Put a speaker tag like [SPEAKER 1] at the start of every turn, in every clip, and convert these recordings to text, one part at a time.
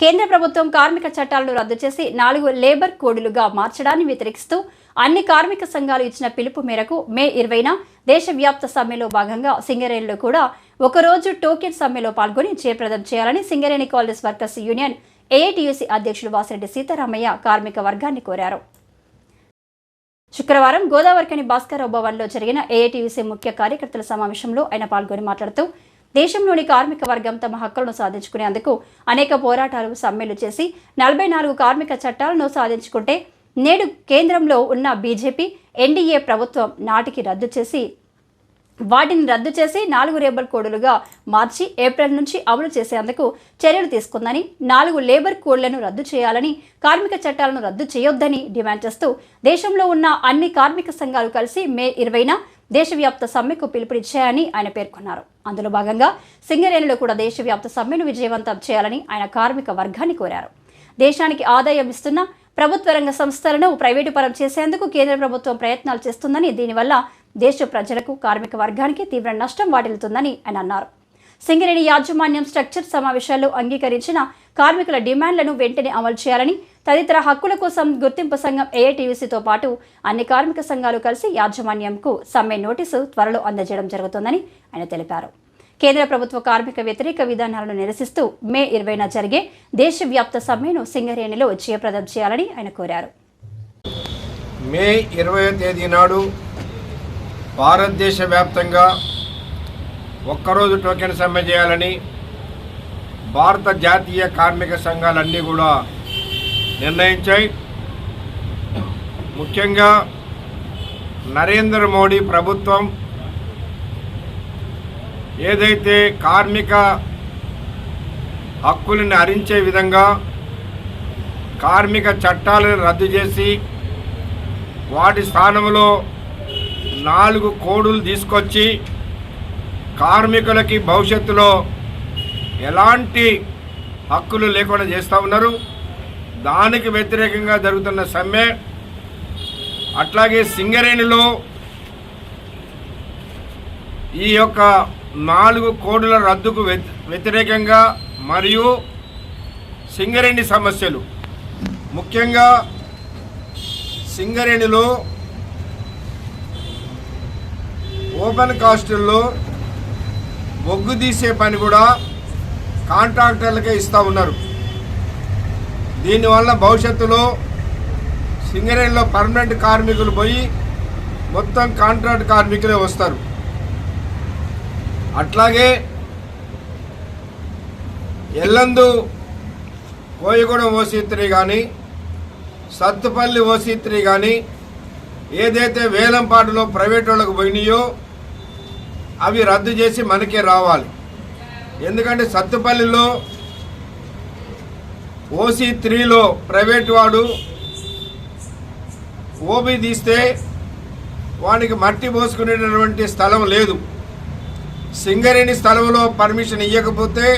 [SPEAKER 1] కేంద్ర ప్రభుత్వం కార్మిక చట్టాలను రద్దు చేసి నాలుగు లేబర్ కోడ్లుగా మార్చడాన్ని వ్యతిరేకిస్తూ అన్ని కార్మిక సంఘాలు ఇచ్చిన పిలుపు మేరకు మే ఇరవైన దేశవ్యాప్త సమ్మెలో భాగంగా సింగరేణిలో కూడా ఒకరోజు టోకెన్ సమ్మెలో పాల్గొని జయప్రదం చేయాలని Singareni collieries workers union AITUC అధ్యక్షుడు వాసిరెడ్డి సీతారామయ్య కార్మిక వర్గాన్ని కోరారు. శుక్రవారం గోదావరికని భాస్కరరావు భవన్లో జరిగిన ఏఐటీయూసీ ముఖ్య కార్యకర్తల సమావేశంలో ఆయన పాల్గొని మాట్లాడుతూ దేశంలోని కార్మిక వర్గం తమ హక్కులను సాధించుకునేందుకు అనేక పోరాటాలు సమ్మెలు చేసి నలభై నాలుగు కార్మిక చట్టాలను సాధించుకుంటే నేడు కేంద్రంలో ఉన్న బీజేపీ ఎన్డీఏ ప్రభుత్వం నాటికి రద్దు చేసి వాటిని రద్దు చేసి నాలుగు లేబర్ కోడులుగా మార్చి ఏప్రిల్ నుంచి అమలు చేసేందుకు చర్యలు తీసుకుందని నాలుగు లేబర్ కోడ్లను రద్దు చేయాలని కార్మిక చట్టాలను రద్దు చేయొద్దని డిమాండ్ చేస్తూ దేశంలో ఉన్న అన్ని కార్మిక సంఘాలు కలిసి మే ఇరవైన దేశవ్యాప్త సమ్మెకు పిలుపునిచ్చాయని ఆయన పేర్కొన్నారు. అందులో భాగంగా సింగరేణిలో కూడా దేశవ్యాప్త సమ్మెను విజయవంతం చేయాలని ఆయన కార్మిక వర్గాన్ని కోరారు. దేశానికి ఆదాయం ఇస్తున్న ప్రభుత్వ రంగ సంస్థలను ప్రైవేటు పరం చేసేందుకు కేంద్ర ప్రభుత్వం ప్రయత్నాలు చేస్తుందని దీనివల్ల దేశ ప్రజలకు కార్మిక వర్గానికి తీవ్ర నష్టం వాటిల్లుతుందని ఆయన అన్నారు. సింగరేణి యాజమాన్యం స్ట్రక్చర్ సమావేశాల్లో అంగీకరించిన కార్మికుల డిమాండ్లను వెంటనే అమలు చేయాలని తదితర హక్కుల కోసం గుర్తింపు సంఘం ఏఐటీయూసీతో పాటు అన్ని కార్మిక సంఘాలు కలిసి యాజమాన్యంకు సమ్మె నోటీసు త్వరలో అందజేయడం జరుగుతోందని ఆయన తెలిపారు. కేంద్ర ప్రభుత్వ కార్మిక వ్యతిరేక విధానాలను నిరసిస్తూ మే ఇరవైన జరిగే దేశవ్యాప్త సమ్మెను సింగరేణిలో జయప్రదం చేయాలని ఆయన కోరారు.
[SPEAKER 2] మే ఇరవై తేదీ నాడు భారతదేశ వ్యాప్తంగా ఒక్కరోజు టోకెన్ సమ్మె చేయాలని భారత జాతీయ కార్మిక సంఘాలన్నీ కూడా నిర్ణయించాయి. ముఖ్యంగా నరేంద్ర మోడీ ప్రభుత్వం ఏదైతే కార్మిక హక్కులను హరించే విధంగా కార్మిక చట్టాలను రద్దు చేసి వాటి స్థానంలో నాలుగు కోడులు తీసుకొచ్చి కార్మికులకి భవిష్యత్తులో ఎలాంటి హక్కులు లేకుండా చేస్తూ ఉన్నారు. దానికి వ్యతిరేకంగా జరుగుతున్న సమ్మె అట్లాగే సింగరేణిలో ఈ యొక్క నాలుగు కోడుల రద్దుకు వ్యతి- వ్యతిరేకంగా మరియు సింగరేణి సమస్యలు. ముఖ్యంగా సింగరేణిలో ఓపెన్ కాస్టుల్లో బొగ్గు తీసే పని కూడా కాంట్రాక్టర్లకే ఇస్తూ ఉన్నారు. దీనివల్ల భవిష్యత్తులో సింగరేణిలో పర్మనెంట్ కార్మికులు పోయి మొత్తం కాంట్రాక్ట్ కార్మికులే వస్తారు. అట్లాగే ఎల్లందు కోయగూడెం ఓసీత్రి కానీ సత్తుపల్లి ఓసీత్రి కానీ ఏదైతే వేలంపాటలో ప్రైవేట్ వాళ్ళకు పోయినాయో అవి రద్దు చేసి మనకే రావాలి. ఎందుకంటే సత్తుపల్లిలో ఓసీ త్రీలో ప్రైవేట్ వాడు ఓబీ తీస్తే వానికి మట్టి పోసుకునేటటువంటి స్థలం లేదు. సింగరేణి స్థలంలో పర్మిషన్ ఇవ్వకపోతే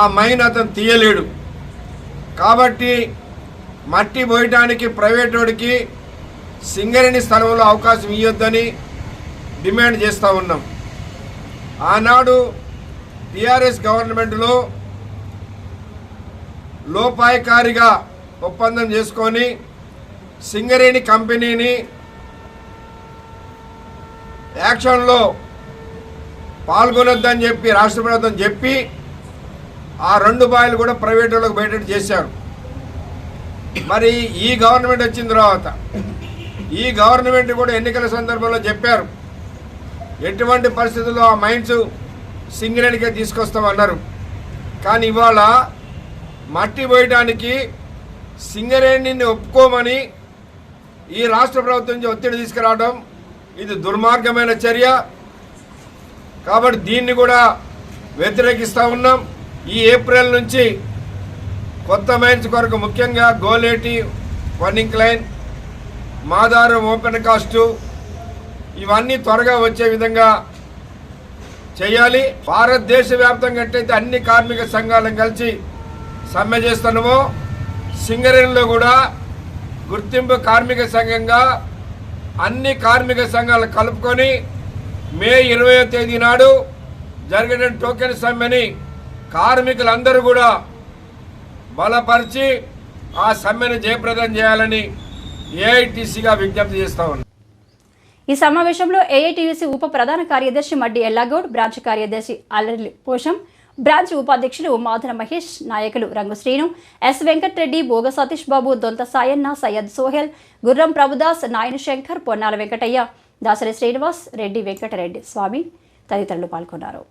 [SPEAKER 2] ఆ మైన్ అతను తీయలేడు. కాబట్టి మట్టి పోయటానికి ప్రైవేట్ వాడికి సింగరేణి స్థలంలో అవకాశం ఇవ్వద్దని డిమాండ్ చేస్తూ ఉన్నాం. ఆనాడు టీఆర్ఎస్ గవర్నమెంట్లో లోపాయకారిగా ఒప్పందం చేసుకొని సింగరేణి కంపెనీని యాక్షన్లో పాల్గొనొద్దని చెప్పి రాష్ట్ర ప్రభుత్వం చెప్పి ఆ రెండు బాయిలు కూడా ప్రైవేట్ వాళ్ళకి బయట చేశారు. మరి ఈ గవర్నమెంట్ వచ్చిన తర్వాత ఈ గవర్నమెంట్ కూడా ఎన్నికల సందర్భంలో చెప్పారు ఎటువంటి పరిస్థితుల్లో ఆ మైండ్స్ సింగరేణికే తీసుకొస్తామన్నారు. కానీ ఇవాళ మట్టి పోయడానికి సింగరేణిని ఒప్పుకోమని ఈ రాష్ట్ర ప్రభుత్వం నుంచి ఒత్తిడి తీసుకురావడం ఇది దుర్మార్గమైన చర్య. కాబట్టి దీన్ని కూడా వ్యతిరేకిస్తూ ఉన్నాం. ఈ ఏప్రిల్ నుంచి కొత్త మైన్స్ కొరకు ముఖ్యంగా గోలేటి వన్నింగ్ లైన్ మాదారం ఓపెన్ కాస్టు ఇవన్నీ త్వరగా వచ్చే విధంగా చేయాలి. భారతదేశ వ్యాప్తంగా ఎట్టయితే అన్ని కార్మిక సంఘాలను కలిసి సమ్మె చేస్తున్నామో. సింగరేణిలో కూడా గుర్తింపు కార్మిక సంఘంగా అన్ని కార్మిక సంఘాలు కలుపుకొని మే ఇరవయో తేదీ నాడు జరిగిన టోకెన్ సమ్మెని కార్మికులందరూ కూడా బలపరిచి ఆ సమ్మెను జయప్రదం చేయాలని ఏఐటీసీగా విజ్ఞప్తి చేస్తా ఉన్నాం.
[SPEAKER 1] ఈ సమావేశంలో ఏఐటీయూసీ ఉప ప్రధాన కార్యదర్శి మడ్డి ఎల్లాగౌడ్ బ్రాంచ్ కార్యదర్శి అల్లరి పోషం బ్రాంచ్ ఉపాధ్యక్షులు మాధన మహేష్ నాయకులు రంగు శ్రీను ఎస్ వెంకట్రెడ్డి బోగ సతీష్ బాబు దొంత సాయన్న సయ్యద్ సోహెల్ గుర్రం ప్రభుదాస్ నాయన శంకర్ పొన్నాల వెంకటయ్య దాసరి శ్రీనివాస్ రెడ్డి వెంకటరెడ్డి స్వామి తదితరులు పాల్గొన్నారు.